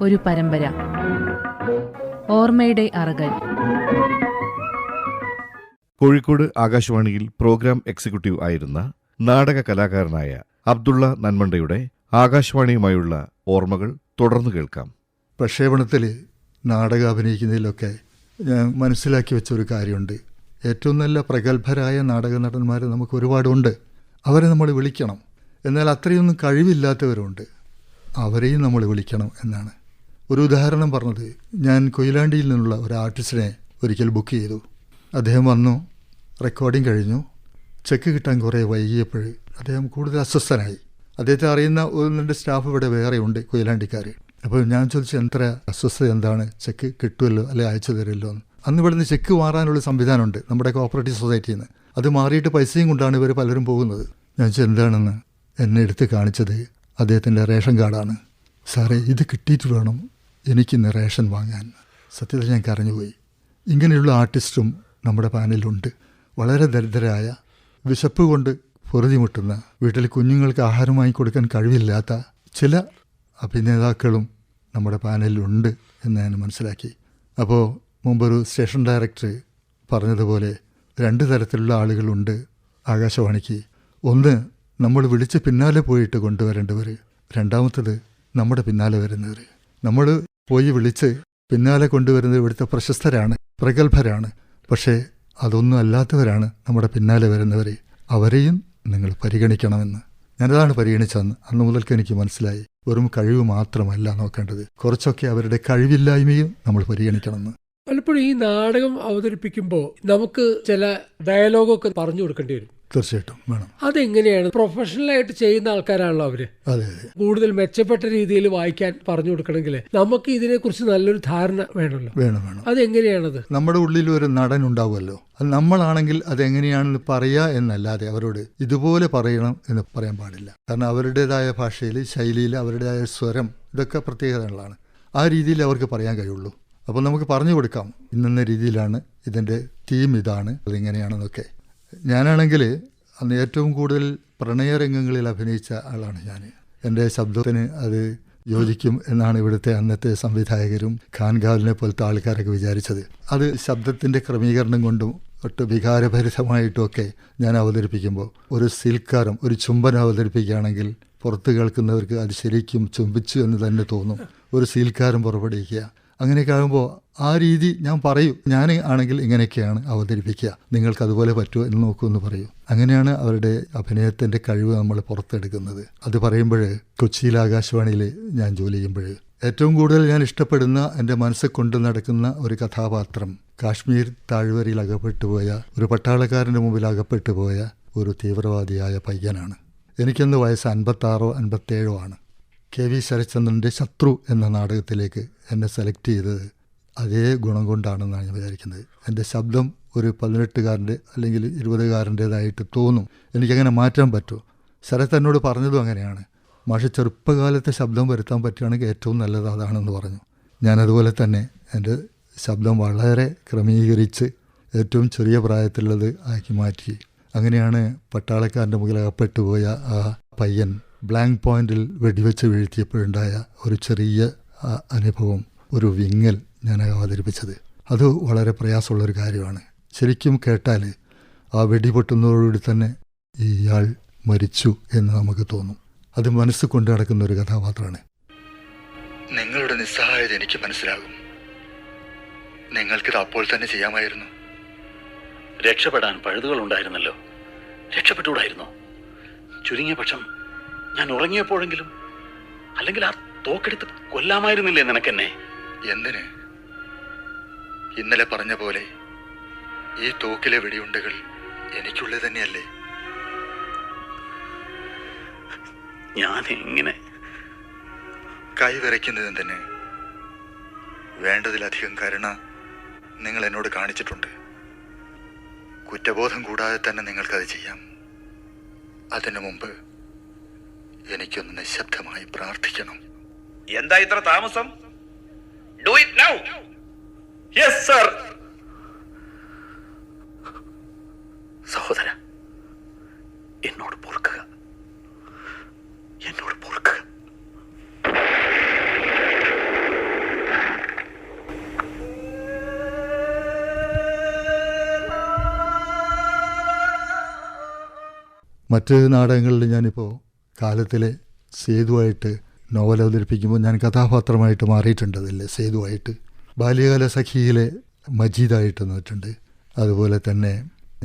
ഒരു പരമ്പര. ഓർമ്മയുടെ അറകൾ. കോഴിക്കോട് ആകാശവാണിയിൽ പ്രോഗ്രാം എക്സിക്യൂട്ടീവ് ആയിരുന്ന നാടക കലാകാരനായ അബ്ദുള്ള നന്മണ്ടയുടെ ആകാശവാണിയുമായുള്ള ഓർമ്മകൾ തുടർന്നു കേൾക്കാം. പ്രക്ഷേപണത്തിൽ നാടകം അഭിനയിക്കുന്നതിലൊക്കെ ഞാൻ മനസ്സിലാക്കി വെച്ച ഒരു കാര്യമുണ്ട്. ഏറ്റവും നല്ല പ്രഗത്ഭരായ നാടക നടന്മാർ നമുക്ക് ഒരുപാടുണ്ട്. അവരെ നമ്മൾ വിളിക്കണം. എന്നാൽ അത്രയൊന്നും കഴിവില്ലാത്തവരുണ്ട്. അവരെയും നമ്മൾ വിളിക്കണം എന്നാണ്. ഒരു ഉദാഹരണം പറഞ്ഞത് ഞാൻ കൊയിലാണ്ടിയിൽ നിന്നുള്ള ഒരു ആർട്ടിസ്റ്റിനെ ഒരിക്കൽ ബുക്ക് ചെയ്തു. അദ്ദേഹം വന്നു റെക്കോർഡിംഗ് കഴിഞ്ഞു. ചെക്ക് കിട്ടാൻ കുറേ വൈകിയപ്പോൾ അദ്ദേഹം കൂടുതൽ അസ്വസ്ഥനായി. അദ്ദേഹത്തെ അറിയുന്ന ഒരു രണ്ട് സ്റ്റാഫ് ഇവിടെ വേറെ ഉണ്ട് കൊയിലാണ്ടിക്കാർ അപ്പോൾ ഞാൻ ചോദിച്ചു എത്ര അസ്വസ്ഥത എന്താണ്? ചെക്ക് കിട്ടുമല്ലോ അല്ലെ അയച്ചു തരുമല്ലോ? എന്ന് അന്ന് ഇവിടുന്ന് ചെക്ക് മാറാനുള്ള സംവിധാനമുണ്ട് നമ്മുടെ കോപ്പറേറ്റീവ് സൊസൈറ്റിയിൽ നിന്ന് അത് മാറിയിട്ട് പൈസയും കൊണ്ടാണ് ഇവർ പലരും പോകുന്നത്. ഞാൻ ചോദിച്ചു എന്താണെന്ന്? എന്നെ എടുത്ത് കാണിച്ചത് അദ്ദേഹത്തിന്റെ റേഷൻ കാർഡാണ്. സാറേ ഇത് കിട്ടിയിട്ട് വേണം. എനിക്കിന്ന് റേഷൻ വാങ്ങാൻ. സത്യത്തിൽ ഞാൻ കരഞ്ഞുപോയി. ഇങ്ങനെയുള്ള ആർട്ടിസ്റ്റും നമ്മുടെ പാനലുണ്ട് വളരെ ദരിദ്രരായ വിശപ്പ് കൊണ്ട് പൊറുതിമുട്ടുന്ന വീട്ടിൽ കുഞ്ഞുങ്ങൾക്ക് ആഹാരം വാങ്ങിക്കൊടുക്കാൻ കഴിവില്ലാത്ത ചില അഭിനേതാക്കളും നമ്മുടെ പാനലിലുണ്ട് എന്ന് ഞാൻ മനസ്സിലാക്കി. അപ്പോൾ മുമ്പൊരു സ്റ്റേഷൻ ഡയറക്ടർ പറഞ്ഞതുപോലെ രണ്ട് തരത്തിലുള്ള ആളുകളുണ്ട് ആകാശവാണിക്ക്. ഒന്ന് നമ്മൾ വിളിച്ച് പിന്നാലെ പോയിട്ട് കൊണ്ടുവരേണ്ടവർ രണ്ടാമത്തത് നമ്മുടെ പിന്നാലെ വരുന്നവർ നമ്മൾ പോയി വിളിച്ച് പിന്നാലെ കൊണ്ടുവരുന്നത് ഇവിടുത്തെ പ്രശസ്തരാണ് പ്രഗത്ഭരാണ്. പക്ഷേ അതൊന്നും അല്ലാത്തവരാണ് നമ്മുടെ പിന്നാലെ വരുന്നവർ അവരെയും നിങ്ങൾ പരിഗണിക്കണമെന്ന്. ഞാനതാണ് പരിഗണിച്ചതെന്ന് അന്ന് മുതൽക്ക് എനിക്ക് മനസ്സിലായി. വെറും കഴിവ് മാത്രമല്ല നോക്കേണ്ടത്. കുറച്ചൊക്കെ അവരുടെ കഴിവില്ലായ്മയും നമ്മൾ പരിഗണിക്കണമെന്ന്. പലപ്പോഴും ഈ നാടകം അവതരിപ്പിക്കുമ്പോൾ നമുക്ക് ചില ഡയലോഗൊക്കെ പറഞ്ഞു കൊടുക്കേണ്ടി വരും. തീർച്ചയായിട്ടും വേണം. അതെങ്ങനെയാണ്? പ്രൊഫഷണലായിട്ട് ചെയ്യുന്ന ആൾക്കാരാണല്ലോ അവർ. അതെ അതെ. കൂടുതൽ മെച്ചപ്പെട്ട രീതിയിൽ വായിക്കാൻ പറഞ്ഞു കൊടുക്കണമെങ്കിൽ നമുക്ക് ഇതിനെക്കുറിച്ച് നല്ലൊരു ധാരണ വേണമല്ലോ. വേണം വേണം. അതെങ്ങനെയാണത്? നമ്മുടെ ഉള്ളിൽ ഒരു നടൻ ഉണ്ടാവുമല്ലോ. അത് നമ്മളാണെങ്കിൽ അതെങ്ങനെയാണെന്ന് പറയുക എന്നല്ലാതെ അവരോട് ഇതുപോലെ പറയണം എന്ന് പറയാൻ പാടില്ല. കാരണം അവരുടേതായ ഭാഷയിൽ ശൈലിയിൽ അവരുടേതായ സ്വരം ഇതൊക്കെ പ്രത്യേകതകളാണ്. ആ രീതിയിൽ അവർക്ക് പറയാൻ കഴിയുള്ളൂ. അപ്പോൾ നമുക്ക് പറഞ്ഞു കൊടുക്കാം. ഇന്നെന്ന രീതിയിലാണ് ഇതിന്റെ തീം ഇതാണ്. അതിങ്ങനെയാണെന്നൊക്കെ. ഞാനാണെങ്കിൽ അന്ന് ഏറ്റവും കൂടുതൽ പ്രണയരംഗങ്ങളിൽ അഭിനയിച്ച ആളാണ് ഞാൻ. എന്റെ ശബ്ദത്തിന് അത് യോജിക്കും എന്നാണ് ഇവിടുത്തെ അന്നത്തെ സംവിധായകരും ഖാൻഖാലിനെ പോലത്തെ ആൾക്കാരൊക്കെ വിചാരിച്ചത്. അത് ശബ്ദത്തിന്റെ ക്രമീകരണം കൊണ്ടും ഒട്ട് വികാരഭരിതമായിട്ടുമൊക്കെ ഞാൻ അവതരിപ്പിക്കുമ്പോൾ ഒരു സിൽക്കാരം ഒരു ചുംബനം അവതരിപ്പിക്കുകയാണെങ്കിൽ പുറത്ത് കേൾക്കുന്നവർക്ക് അത് ശരിക്കും ചുംബിച്ചു എന്ന് തന്നെ തോന്നും. ഒരു സീൽക്കാരം പുറപ്പെടുവിക്കുക. അങ്ങനെയൊക്കെ ആകുമ്പോൾ ആ രീതി ഞാൻ പറയൂ. ഞാൻ ആണെങ്കിൽ ഇങ്ങനെയൊക്കെയാണ് അവതരിപ്പിക്കുക. നിങ്ങൾക്ക് അതുപോലെ പറ്റുമോ എന്ന് നോക്കൂ എന്ന് പറയൂ. അങ്ങനെയാണ് അവരുടെ അഭിനയത്തിന്റെ കഴിവ് നമ്മൾ പുറത്തെടുക്കുന്നത്. അത് പറയുമ്പോൾ കൊച്ചിയിൽ ആകാശവാണിയിൽ ഞാൻ ജോലി ചെയ്യുമ്പോൾ ഏറ്റവും കൂടുതൽ ഞാൻ ഇഷ്ടപ്പെടുന്ന എന്റെ മനസ്സിൽ കൊണ്ടു നടക്കുന്ന ഒരു കഥാപാത്രം കാശ്മീർ താഴ്വരയിൽ അകപ്പെട്ടു പോയ ഒരു പട്ടാളക്കാരന്റെ മുമ്പിൽ അകപ്പെട്ടു പോയ ഒരു തീവ്രവാദിയായ പയ്യനാണ്. എനിക്കന്ന് വയസ്സ് അൻപത്താറോ അൻപത്തേഴോ ആണ്. കെ വി ശരത്ചന്ദ്രന്റെ ശത്രു എന്ന നാടകത്തിലേക്ക് എന്നെ സെലക്ട് ചെയ്തത് അതേ ഗുണം കൊണ്ടാണെന്നാണ് ഞാൻ വിചാരിക്കുന്നത്. എന്റെ ശബ്ദം ഒരു പതിനെട്ടുകാരന്റെ അല്ലെങ്കിൽ ഇരുപതുകാരന്റേതായിട്ട് തോന്നും. എനിക്കങ്ങനെ മാറ്റാൻ പറ്റുമോ ശരത് എന്നോട് പറഞ്ഞതും അങ്ങനെയാണ്. മാഷ് ചെറുപ്പകാലത്തെ ശബ്ദം വരുത്താൻ പറ്റുകയാണെങ്കിൽ ഏറ്റവും നല്ലത് അതാണെന്ന് പറഞ്ഞു. ഞാനതുപോലെ തന്നെ എന്റെ ശബ്ദം വളരെ ക്രമീകരിച്ച് ഏറ്റവും ചെറിയ പ്രായത്തിലുള്ളത് ആക്കി മാറ്റി. അങ്ങനെയാണ് പട്ടാളക്കാരന്റെ മുകളിൽ അകപ്പെട്ടു പോയ ആ പയ്യൻ ബ്ലാങ്ക് പോയിന്റിൽ വെടിവെച്ച് വീഴ്ത്തിയപ്പോഴുണ്ടായ ഒരു ചെറിയ അനുഭവം ഒരു വിങ്ങൽ ഞാൻ അവതരിപ്പിച്ചത്. അത് വളരെ പ്രയാസമുള്ളൊരു കാര്യമാണ്. ശരിക്കും കേട്ടാൽ ആ വെടിപൊട്ടുന്നതോടുകൂടി തന്നെ ഇയാൾ മരിച്ചു എന്ന് നമുക്ക് തോന്നും. അത് മനസ്സ് കൊണ്ടു നടക്കുന്ന ഒരു കഥാപാത്രമാണ്. നിങ്ങളുടെ നിസ്സഹായത എനിക്ക് മനസ്സിലാകും. നിങ്ങൾക്കിത് അപ്പോൾ തന്നെ ചെയ്യാമായിരുന്നു. രക്ഷപ്പെടാൻ പഴുതുകൾ ഉണ്ടായിരുന്നല്ലോ രക്ഷപ്പെട്ടുകൂടായിരുന്നോ? ചുരുങ്ങിയ പക്ഷം ഞാൻ ഉറങ്ങിയപ്പോഴെങ്കിലും അല്ലെങ്കിൽ ആ തോക്കെടുത്ത് കൊല്ലാമായിരുന്നില്ലേ നിനക്കെന്നെ? എന്തിന്? ഇന്നലെ പറഞ്ഞ പോലെ ഈ തോക്കിലെ വെടിയുണ്ടകൾ എനിക്കുള്ളത് തന്നെയല്ലേ? ഞാൻ എങ്ങനെ കൈവിറയ്ക്കുന്നതും തന്നെ. വേണ്ടതിലധികം കരുണ നിങ്ങൾ എന്നോട് കാണിച്ചിട്ടുണ്ട്. കുറ്റബോധം കൂടാതെ തന്നെ നിങ്ങൾക്കത് ചെയ്യാം. അതിനു മുമ്പ് എനിക്കൊന്ന് നിശബ്ദമായി പ്രാർത്ഥിക്കണം. എന്താ ഇത്ര താമസം? Do it now yes sir സഹോദര എന്നോട് പൊറുക്കുക. എന്നോട് പൊറുക്കുക. മറ്റ് നാടകങ്ങളിൽ ഞാനിപ്പോൾ കാലത്തിലെ സേതുവായിട്ട് നോവൽ അവതരിപ്പിക്കുമ്പോൾ ഞാൻ കഥാപാത്രമായിട്ട് മാറിയിട്ടുണ്ട് അതില്ലേ സേതുവായിട്ട്. ബാല്യകാല സഖിയിലെ മജീദായിട്ട് നിന്നിട്ടുണ്ട് അതുപോലെ തന്നെ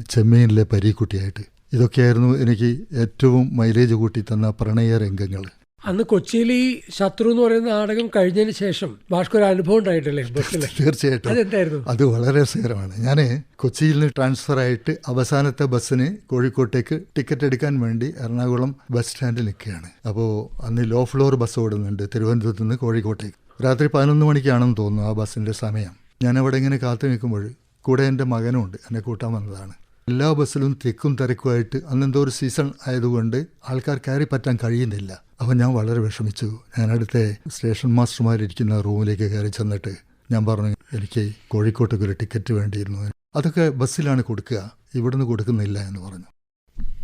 ചെമ്മീനിലെ പരീക്കുട്ടിയായിട്ട്. ഇതൊക്കെയായിരുന്നു എനിക്ക് ഏറ്റവും മൈലേജ് കൂട്ടി തന്ന പ്രണയ രംഗങ്ങൾ. അന്ന് കൊച്ചിയിൽ ഈ ശത്രു എന്ന് പറയുന്ന നാടകം കഴിഞ്ഞതിന് ശേഷം ഭാസ്കർ അനുഭവം ഉണ്ടായിട്ടല്ലേ? ബസ്സിൽ തീർച്ചയായിട്ടും. അതെന്തായിരുന്നു? അത് വളരെ രസകരമാണ്. ഞാൻ കൊച്ചിയിൽ നിന്ന് ട്രാൻസ്ഫർ ആയിട്ട് അവസാനത്തെ ബസ്സിന് കോഴിക്കോട്ടേക്ക് ടിക്കറ്റ് എടുക്കാൻ വേണ്ടി എറണാകുളം ബസ് സ്റ്റാൻഡിൽ നിൽക്കുകയാണ്. അപ്പോൾ അന്ന് ലോ ഫ്ലോർ ബസ് ഓടുന്നുണ്ട്. തിരുവനന്തപുരത്ത് നിന്ന് കോഴിക്കോട്ടേക്ക്. രാത്രി പതിനൊന്ന് മണിക്കാണെന്ന് തോന്നുന്നു ആ ബസ്സിന്റെ സമയം. ഞാൻ അവിടെ ഇങ്ങനെ കാത്തു നിൽക്കുമ്പോൾ കൂടെ എന്റെ മകനുണ്ട് എന്നെ കൂട്ടാൻ വന്നതാണ്. എല്ലാ ബസ്സിലും തിക്കും തിരക്കുമായിട്ട് അന്നെന്തോ ഒരു സീസൺ ആയതുകൊണ്ട് ആൾക്കാർ കയറി പറ്റാൻ കഴിയുന്നില്ല. അപ്പോൾ ഞാൻ വളരെ വിഷമിച്ചു. ഞാൻ അടുത്തെ സ്റ്റേഷൻ മാസ്റ്റർമാരിരിക്കുന്ന റൂമിലേക്ക് കയറി ചെന്നിട്ട് ഞാൻ പറഞ്ഞു എനിക്ക് കോഴിക്കോട്ടേക്ക് ഒരു ടിക്കറ്റ് വേണ്ടിയിരുന്നു. അതൊക്കെ ബസ്സിലാണ് കൊടുക്കുക. ഇവിടുന്ന് കൊടുക്കുന്നില്ല എന്ന് പറഞ്ഞു.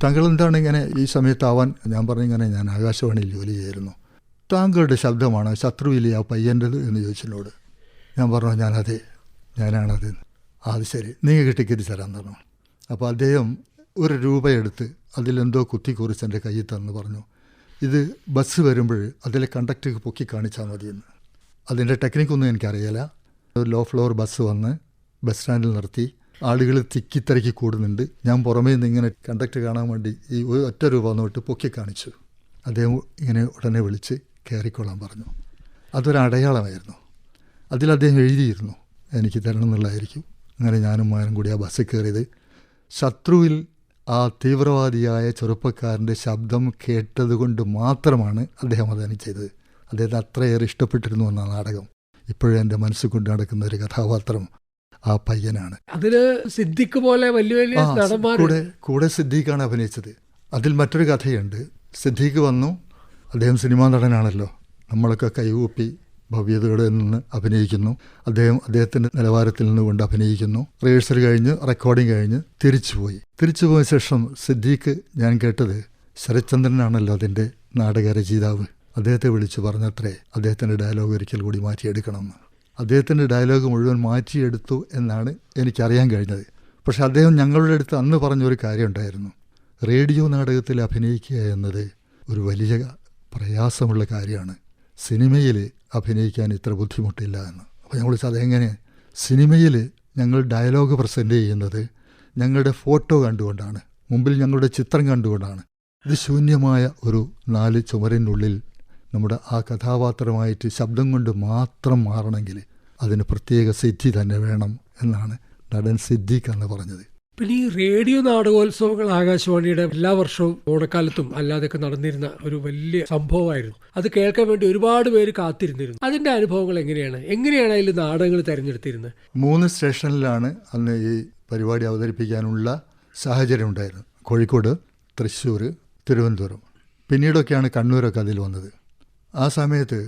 താങ്കൾ എന്താണ് ഇങ്ങനെ ഈ സമയത്താവാൻ? ഞാൻ പറഞ്ഞു ഇങ്ങനെ ഞാൻ ആകാശവാണിയിൽ ജോലി ചെയ്യായിരുന്നു. താങ്കളുടെ ശബ്ദമാണ് ശത്രുവിലെ ആ പയ്യന്റെത് എന്ന് ചോദിച്ചതിനോട്. ഞാൻ പറഞ്ഞു ഞാനതെ ഞാനാണത്. അത് ശരി. നിങ്ങൾക്ക് ടിക്കറ്റ് തരാൻ പറഞ്ഞു. അപ്പോൾ അദ്ദേഹം ഒരു രൂപ എടുത്ത് അതിലെന്തോ കുത്തി കുറിച്ച് എന്റെ കയ്യിൽ തന്നു പറഞ്ഞു. ഇത് ബസ് വരുമ്പോൾ അതിലെ കണ്ടക്ടർക്ക് പൊക്കി കാണിച്ചാൽ മതിയെന്ന് അതിന്റെ ടെക്നിക്കൊന്നും എനിക്കറിയില്ല. ലോ ഫ്ലോർ ബസ് വന്ന് ബസ് സ്റ്റാൻഡിൽ നിർത്തി. ആളുകൾ തിക്കിത്തിരക്കി കൂടുന്നുണ്ട്. ഞാൻ പുറമേ നിന്ന് ഇങ്ങനെ കണ്ടക്ടർ കാണാൻ വേണ്ടി ഈ ഒറ്റ രൂപ നോട്ട് പൊക്കി കാണിച്ചു. അദ്ദേഹം ഇങ്ങനെ ഉടനെ വിളിച്ച് കയറിക്കൊള്ളാൻ പറഞ്ഞു. അതൊരു അടയാളമായിരുന്നു. അതിൽ അദ്ദേഹം എഴുതിയിരുന്നു എനിക്ക് തരണം എന്നുള്ളതായിരിക്കും. അങ്ങനെ ഞാനും മാനും കൂടി ആ ബസ്സിൽ കയറിയത്. ശത്രുവിൽ ആ തീവ്രവാദിയായ ചെറുപ്പക്കാരന്റെ ശബ്ദം കേട്ടതുകൊണ്ട് മാത്രമാണ് അദ്ദേഹം അതിന് ചെയ്തത് അദ്ദേഹത്തെ അത്രയേറെ ഇഷ്ടപ്പെട്ടിരുന്നു എന്ന നാടകം. ഇപ്പോഴും എന്റെ മനസ്സിൽ കൊണ്ട് നടക്കുന്ന ഒരു കഥാപാത്രം ആ പയ്യനാണ്. അതിന് സിദ്ദിഖ് പോലെ വലിയ വലിയ കൂടെ കൂടെ സിദ്ദീഖാണ് അഭിനയിച്ചത്. അതിൽ മറ്റൊരു കഥയുണ്ട്. സിദ്ദീഖ് വന്നു അദ്ദേഹം സിനിമാ നടനാണല്ലോ. നമ്മളൊക്കെ കൈകൂപ്പി ഭവ്യതകളിൽ നിന്ന് അഭിനയിക്കുന്നു. അദ്ദേഹം അദ്ദേഹത്തിന്റെ നിലവാരത്തിൽ നിന്നുകൊണ്ട് അഭിനയിക്കുന്നു. റിഹേഴ്സൽ കഴിഞ്ഞ് റെക്കോർഡിംഗ് കഴിഞ്ഞ് തിരിച്ചുപോയി. തിരിച്ചുപോയ ശേഷം സിദ്ദീഖ് ഞാൻ കേട്ടത് ശരത്ചന്ദ്രനാണല്ലോ അതിന്റെ നാടക രചയിതാവ്. അദ്ദേഹത്തെ വിളിച്ചു പറഞ്ഞത്രേ അദ്ദേഹത്തിന്റെ ഡയലോഗ് ഒരിക്കൽ കൂടി മാറ്റിയെടുക്കണമെന്ന് അദ്ദേഹത്തിന്റെ ഡയലോഗ് മുഴുവൻ മാറ്റിയെടുത്തു എന്നാണ് എനിക്കറിയാൻ കഴിഞ്ഞത്. പക്ഷെ അദ്ദേഹം ഞങ്ങളുടെ അടുത്ത് അന്ന് പറഞ്ഞൊരു കാര്യമുണ്ടായിരുന്നു റേഡിയോ നാടകത്തിൽ അഭിനയിക്കുക എന്നത് ഒരു വലിയ പ്രയാസമുള്ള കാര്യമാണ്. സിനിമയിൽ അഭിനയിക്കാൻ ഇത്ര ബുദ്ധിമുട്ടില്ല എന്ന്. അപ്പോൾ ഞങ്ങൾ വിളിച്ചത് അതെങ്ങനെ? സിനിമയിൽ ഞങ്ങൾ ഡയലോഗ് പ്രസന്റ് ചെയ്യുന്നത് ഞങ്ങളുടെ ഫോട്ടോ കണ്ടുകൊണ്ടാണ്. മുമ്പിൽ ഞങ്ങളുടെ ചിത്രം കണ്ടുകൊണ്ടാണ്. ഇത് ശൂന്യമായ ഒരു നാല് ചുമരിനുള്ളിൽ നമ്മുടെ ആ കഥാപാത്രമായിട്ട് ശബ്ദം കൊണ്ട് മാത്രം മാറണമെങ്കിൽ അതിന് പ്രത്യേക സിദ്ധി തന്നെ വേണം എന്നാണ് നടൻ സിദ്ദിഖ് എന്ന് പറഞ്ഞത്. പിന്നെ ഈ റേഡിയോ നാടകോത്സവങ്ങൾ ആകാശവാണിയുടെ എല്ലാ വർഷവും ഓണക്കാലത്തും അല്ലാതെയൊക്കെ നടന്നിരുന്ന ഒരു വലിയ സംഭവമായിരുന്നു. അത് കേൾക്കാൻ വേണ്ടി ഒരുപാട് പേര് കാത്തിരുന്നിരുന്നു. അതിന്റെ അനുഭവങ്ങൾ എങ്ങനെയാണ്? എങ്ങനെയാണ് അതിൽ നാടകങ്ങൾ തിരഞ്ഞെടുത്തിരുന്നത്? മൂന്ന് സ്റ്റേഷനിലാണ് അന്ന് ഈ പരിപാടി അവതരിപ്പിക്കാനുള്ള സാഹചര്യം ഉണ്ടായിരുന്നു കോഴിക്കോട് തൃശ്ശൂർ തിരുവനന്തപുരം. പിന്നീടൊക്കെയാണ് കണ്ണൂരൊക്കെ അതിൽ വന്നത്. ആ സമയത്ത്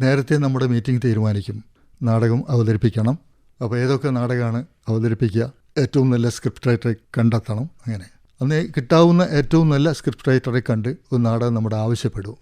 നേരത്തെ നമ്മുടെ മീറ്റിംഗ് തീരുമാനിക്കും. നാടകം അവതരിപ്പിക്കണം. അപ്പോൾ ഏതൊക്കെ നാടകമാണ് അവതരിപ്പിക്കുക? ഏറ്റവും നല്ല സ്ക്രിപ്റ്റ് റൈറ്ററെ കണ്ടെത്തണം. അങ്ങനെ. അന്ന് കിട്ടാവുന്ന ഏറ്റവും നല്ല സ്ക്രിപ്റ്റ് റൈറ്ററെ കണ്ട് ഒരു നാടകം നമ്മുടെ ആവശ്യപ്പെടും.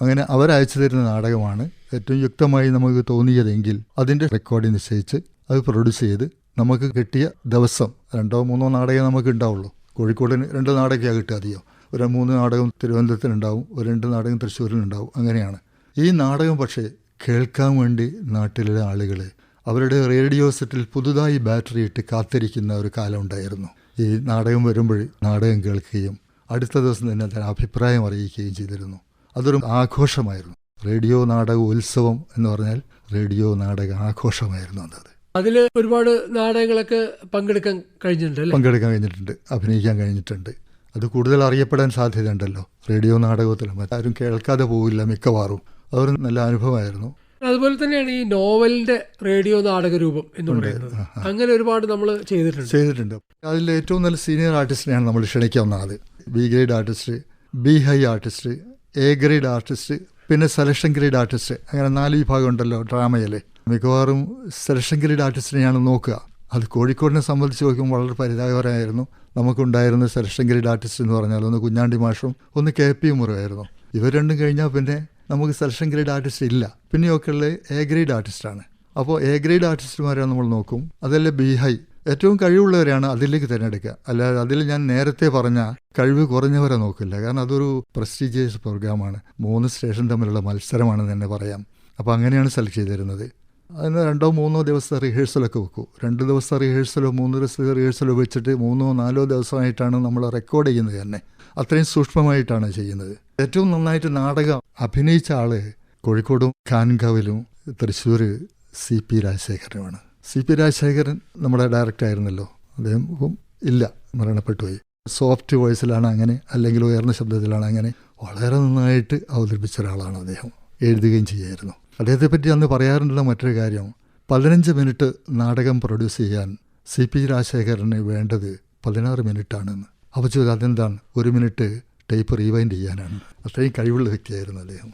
അങ്ങനെ അവരയച്ചു തരുന്ന നാടകമാണ് ഏറ്റവും യുക്തമായി നമുക്ക് തോന്നിയതെങ്കിൽ അതിന്റെ റെക്കോർഡ് നിശ്ചയിച്ച് അത് പ്രൊഡ്യൂസ് ചെയ്ത് നമുക്ക് കിട്ടിയ ദിവസം രണ്ടോ മൂന്നോ നാടകം നമുക്ക് ഉണ്ടാവുള്ളൂ. കോഴിക്കോടിന് രണ്ട് നാടകമാണ് കിട്ടുക അധികം. ഒരു മൂന്ന് നാടകം തിരുവനന്തപുരത്തിനുണ്ടാവും ഒരു രണ്ട് നാടകം തൃശ്ശൂരിനുണ്ടാവും. അങ്ങനെയാണ്. ഈ നാടകം പക്ഷേ കേൾക്കാൻ വേണ്ടി നാട്ടിലെ ആളുകൾ അവരുടെ റേഡിയോ സെറ്റിൽ പുതുതായി ബാറ്ററി ഇട്ട് കാത്തിരിക്കുന്ന ഒരു കാലം ഉണ്ടായിരുന്നു. ഈ നാടകം വരുമ്പോൾ നാടകം കേൾക്കുകയും അടുത്ത ദിവസം തന്നെ തന്നെ അഭിപ്രായം അറിയിക്കുകയും ചെയ്തിരുന്നു. അതൊരു ആഘോഷമായിരുന്നു. റേഡിയോ നാടക ഉത്സവം എന്ന് പറഞ്ഞാൽ റേഡിയോ നാടക ആഘോഷമായിരുന്നു അത്. അതിൽ ഒരുപാട് നാടകങ്ങളൊക്കെ പങ്കെടുക്കാൻ കഴിഞ്ഞിട്ടുണ്ട് പങ്കെടുക്കാൻ കഴിഞ്ഞിട്ടുണ്ട്. അഭിനയിക്കാൻ കഴിഞ്ഞിട്ടുണ്ട്. അത് കൂടുതൽ അറിയപ്പെടാൻ സാധ്യതയുണ്ടല്ലോ. റേഡിയോ നാടകത്തിൽ മറ്റാരും കേൾക്കാതെ പോവില്ല മിക്കവാറും. അതൊരു നല്ല അനുഭവമായിരുന്നു. അതുപോലെ തന്നെയാണ് ഈ നോവലിന്റെ റേഡിയോ നാടക രൂപം എന്ന് പറയുന്നത്. അങ്ങനെ ഒരുപാട് നമ്മൾ ചെയ്തിട്ടുണ്ട്. ചെയ്തിട്ടുണ്ട്. അതിൽ ഏറ്റവും നല്ല സീനിയർ ആർട്ടിസ്റ്റിനെയാണ് നമ്മൾ ക്ഷണിക്കാവുന്ന ആൾ B grade artist B high artist A grade artist പിന്നെ സെലക്ഷൻ ഗ്രേഡ് ആർട്ടിസ്റ്റ് അങ്ങനെ നാല് വിഭാഗം ഉണ്ടല്ലോ ഡ്രാമയിൽ. മിക്കവാറും സെലക്ഷൻ ഗ്രേഡ് ആർട്ടിസ്റ്റിനെയാണ് നോക്കുക. അത് കോഴിക്കോടിനെ സംബന്ധിച്ച് നോക്കുമ്പോൾ വളരെ പരിതാപകരമായിരുന്നു. നമുക്കുണ്ടായിരുന്ന സെലക്ഷൻ ഗ്രേഡ് ആർട്ടിസ്റ്റ് എന്ന് പറഞ്ഞാൽ ഒന്ന് കുഞ്ഞാണ്ടി മാഷും ഒന്ന് കെ പി മുറുമായിരുന്നു ഇവർ രണ്ടും കഴിഞ്ഞാൽ പിന്നെ നമുക്ക് സെലക്ഷൻ ഗ്രേഡ് ആർട്ടിസ്റ്റ് ഇല്ല. പിന്നെയൊക്കെ ഉള്ളത് എ ഗ്രേഡ് ആർട്ടിസ്റ്റാണ്. അപ്പോൾ എ ഗ്രേഡ് ആർട്ടിസ്റ്റുമാരെ നമ്മൾ നോക്കും. അതല്ല ബി ഹൈ ഏറ്റവും കഴിവുള്ളവരെയാണ് അതിലേക്ക് തിരഞ്ഞെടുക്കുക. അല്ലാതെ അതിൽ ഞാൻ നേരത്തെ പറഞ്ഞ കഴിവ് കുറഞ്ഞവരെ നോക്കില്ല. കാരണം അതൊരു പ്രസ്റ്റീജിയസ് പ്രോഗ്രാമാണ്. മൂന്ന് സ്റ്റേഷൻ തമ്മിലുള്ള മത്സരമാണെന്ന് തന്നെ പറയാം. അപ്പോൾ അങ്ങനെയാണ് സെലക്ട് ചെയ്തിരുന്നത്. അതിന് രണ്ടോ മൂന്നോ ദിവസത്തെ റിഹേഴ്സലൊക്കെ വെക്കും. രണ്ട് ദിവസത്തെ റിഹേഴ്സലോ മൂന്ന് ദിവസത്തെ റിഹേഴ്സലോ വെച്ചിട്ട് മൂന്നോ നാലോ ദിവസമായിട്ടാണ് നമ്മൾ റെക്കോർഡ് ചെയ്യുന്നത് തന്നെ. അത്രയും സൂക്ഷ്മമായിട്ടാണ് ചെയ്യുന്നത്. ഏറ്റവും നന്നായിട്ട് നാടകം അഭിനയിച്ച ആൾ കോഴിക്കോടും കാൻകാവിലും തൃശ്ശൂർ സി പി രാജശേഖരനുമാണ്. സി പി രാജശേഖരൻ നമ്മുടെ ഡയറക്ടർ ആയിരുന്നല്ലോ. അദ്ദേഹം ഇല്ല മരണപ്പെട്ടു പോയി. സോഫ്റ്റ് വോയിസിലാണ് അങ്ങനെ അല്ലെങ്കിൽ ഉയർന്ന ശബ്ദത്തിലാണ് അങ്ങനെ വളരെ നന്നായിട്ട് അവതരിപ്പിച്ച ഒരാളാണ് അദ്ദേഹം. എഴുതുകയും ചെയ്യായിരുന്നു. അദ്ദേഹത്തെ പറ്റി അന്ന് പറയാറുള്ള മറ്റൊരു കാര്യം. പതിനഞ്ച് മിനിറ്റ് നാടകം പ്രൊഡ്യൂസ് ചെയ്യാൻ സി പി രാജശേഖരന് വേണ്ടത് പതിനാറ് മിനിറ്റാണെന്ന്. അപ്പോൾ ചോദിച്ചു അതെന്താണ്? ഒരു മിനിറ്റ് ടേപ്പ് റീവൈൻഡ് ചെയ്യാനാണ്. അത്രയും കഴിവുള്ള വ്യക്തിയായിരുന്നു അദ്ദേഹം.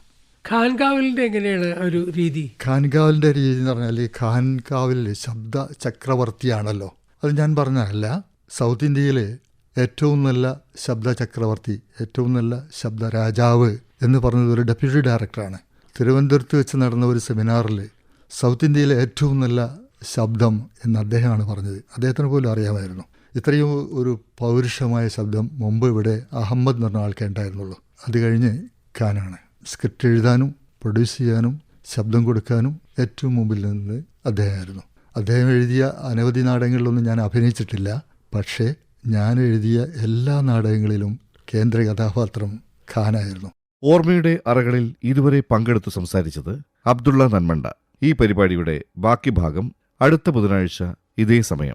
ഖാൻകാവലിന്റെ എങ്ങനെയാണ് ഒരു രീതി? ഖാൻകാവിലിന്റെ രീതി എന്ന് പറഞ്ഞാൽ ഖാൻകാവിൽ ശബ്ദ ചക്രവർത്തിയാണല്ലോ. അത് ഞാൻ പറഞ്ഞതല്ല. സൗത്ത് ഇന്ത്യയിലെ ഏറ്റവും നല്ല ശബ്ദ ചക്രവർത്തി ഏറ്റവും നല്ല ശബ്ദ രാജാവ് എന്ന് പറഞ്ഞത് ഒരു ഡെപ്യൂട്ടി ഡയറക്ടറാണ്. തിരുവനന്തപുരത്ത് വെച്ച് നടന്ന ഒരു സെമിനാറിൽ സൗത്ത് ഇന്ത്യയിലെ ഏറ്റവും നല്ല ശബ്ദം എന്ന് അദ്ദേഹമാണ് പറഞ്ഞത്. അദ്ദേഹത്തിന് പോലും അറിയാമായിരുന്നു. ഇത്രയും ഒരു പൗരുഷമായ ശബ്ദം മുമ്പ് ഇവിടെ അഹമ്മദ് എന്ന് പറഞ്ഞ ആൾക്കേ ഉണ്ടായിരുന്നുള്ളൂ. അത് കഴിഞ്ഞ് ഖാനാണ്. സ്ക്രിപ്റ്റ് എഴുതാനും പ്രൊഡ്യൂസ് ചെയ്യാനും ശബ്ദം കൊടുക്കാനും ഏറ്റവും മുമ്പിൽ നിന്ന് അദ്ദേഹമായിരുന്നു. അദ്ദേഹം എഴുതിയ അനവധി നാടകങ്ങളിലൊന്നും ഞാൻ അഭിനയിച്ചിട്ടില്ല. പക്ഷേ ഞാൻ എഴുതിയ എല്ലാ നാടകങ്ങളിലും കേന്ദ്ര കഥാപാത്രം ഖാനായിരുന്നു. ഓർമ്മയുടെ അറകളിൽ ഇതുവരെ പങ്കെടുത്ത് സംസാരിച്ചത് അബ്ദുള്ള നന്മണ്ട. ഈ പരിപാടിയുടെ ബാക്കി ഭാഗം അടുത്ത ബുധനാഴ്ച ഇതേ സമയം.